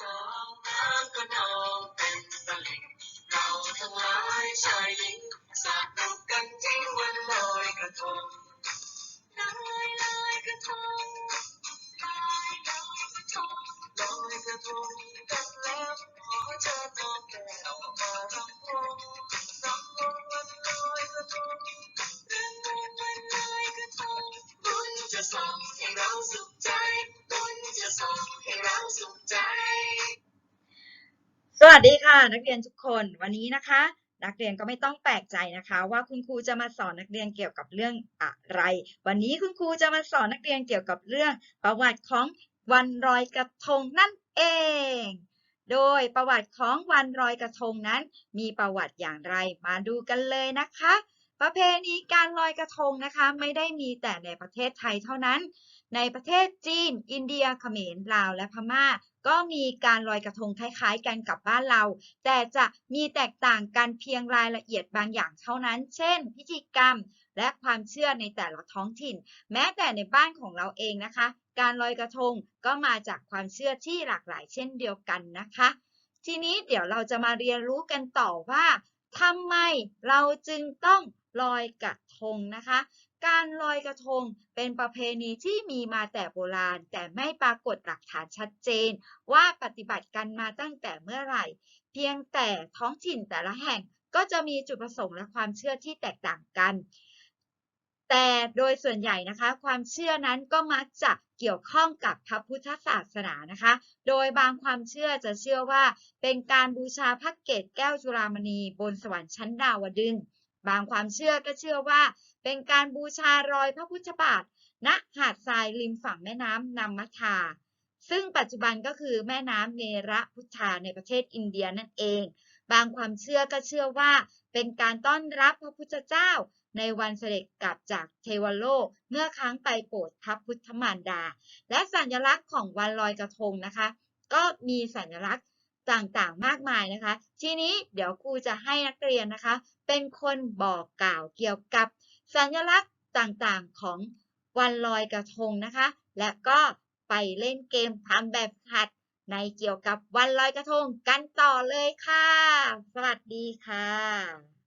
สองน้ำก็นองเป็นตะลิ่งเราทั้งหลายชายหญิงสาดน้ำกันที่วันลอยกระทงลอยลอยกระทงลอยลอยกระทงลอยกระทงกันแล้วขอเชิญน้องแก้วมารำวงรำวงวันลอยกระทงรำวงวันลอยกระทงบุญจะส่งให้เราสุขใจ งให้เราสุขใจ สวัสดีค่ะ นักเรียนทุกคนวันนี้นะคะ นักเรียนก็ไม่ต้องแปลกใจนะคะ ว่าคุณครูจะมาสอนนักเรียนเกี่ยวกับเรื่องอะไร วันนี้คุณครูจะมาสอนนักเรียนเกี่ยวกับเรื่อง ประวัติของวันลอยกระทงนั่นเอง โดยประวัติของวันลอยกระทงนั้น มีประวัติอย่างไรมาดูกันเลยนะคะ ประเพณีการลอยกระทงนะคะ ไม่ได้มีแต่ในประเทศไทยเท่านั้น ในประเทศจีน อินเดียเขมรลาวและพม่า ก็มีการลอยกระทงคล้ายๆ กันกับบ้านเรา แต่จะมีแตกต่างกันเพียงรายละเอียดบางอย่างเท่านั้น เช่น พิธีกรรมและความเชื่อในแต่ละท้องถิ่น แม้แต่ในบ้านของเราเองนะคะ การลอยกระทงก็มาจากความเชื่อที่หลากหลายเช่นเดียวกันนะคะ ทีนี้เดี๋ยวเราจะมาเรียนรู้กันต่อว่า ทำไมเราจึงต้องลอยกระทงนะคะ การลอยกระทงเป็นประเพณีที่มีมาแต่โบราณ แต่ไม่ปรากฏหลักฐานชัดเจน ว่าปฏิบัติกันมาตั้งแต่เมื่อไหร่ เพียงแต่ท้องถิ่นแต่ละแห่งก็จะมีจุดประสงค์และความเชื่อที่แตกต่างกัน แต่โดยส่วนใหญ่นะคะ ความเชื่อนั้นก็มักจะเกี่ยวข้องกับพระพุทธศาสนานะคะ โดยบางความเชื่อจะเชื่อว่า เป็นการบูชาพระเกศแก้วจุฬามณีบนสวรรค์ชั้นดาวดึงบางความเชื่อก็เชื่อว่า เป็นการบูชารอยพระพุทธบาทณหาดทรายริมฝั่งแม่น้ำนำมัทา ซึ่งปัจจุบันก็คือแม่น้ำเนระพุทธาในประเทศอินเดียนั่นเอง บางความเชื่อก็เชื่อว่าเป็นการต้อนรับพระพุทธเจ้า ในวันเสด็จกลับจากเทวโลกเมื่อครั้งไปโปรดพระพุทธมารดา และสัญลักษณ์ของวันลอยกระทงนะคะ ก็มีสัญลักษณ์ต่างๆ มากมายนะคะ ทีนี้เดี๋ยวครูจะให้นักเรียนนะคะ เป็นคนบอกกล่าวเกี่ยวกับสัญลักษณ์ต่างๆของวันลอยกระทงนะคะ และก็ ไปเล่นเกมทำแบบหัด ในเกี่ยวกับวันลอยกระทงกันต่อเลยค่ะ สวัสดีค่ะ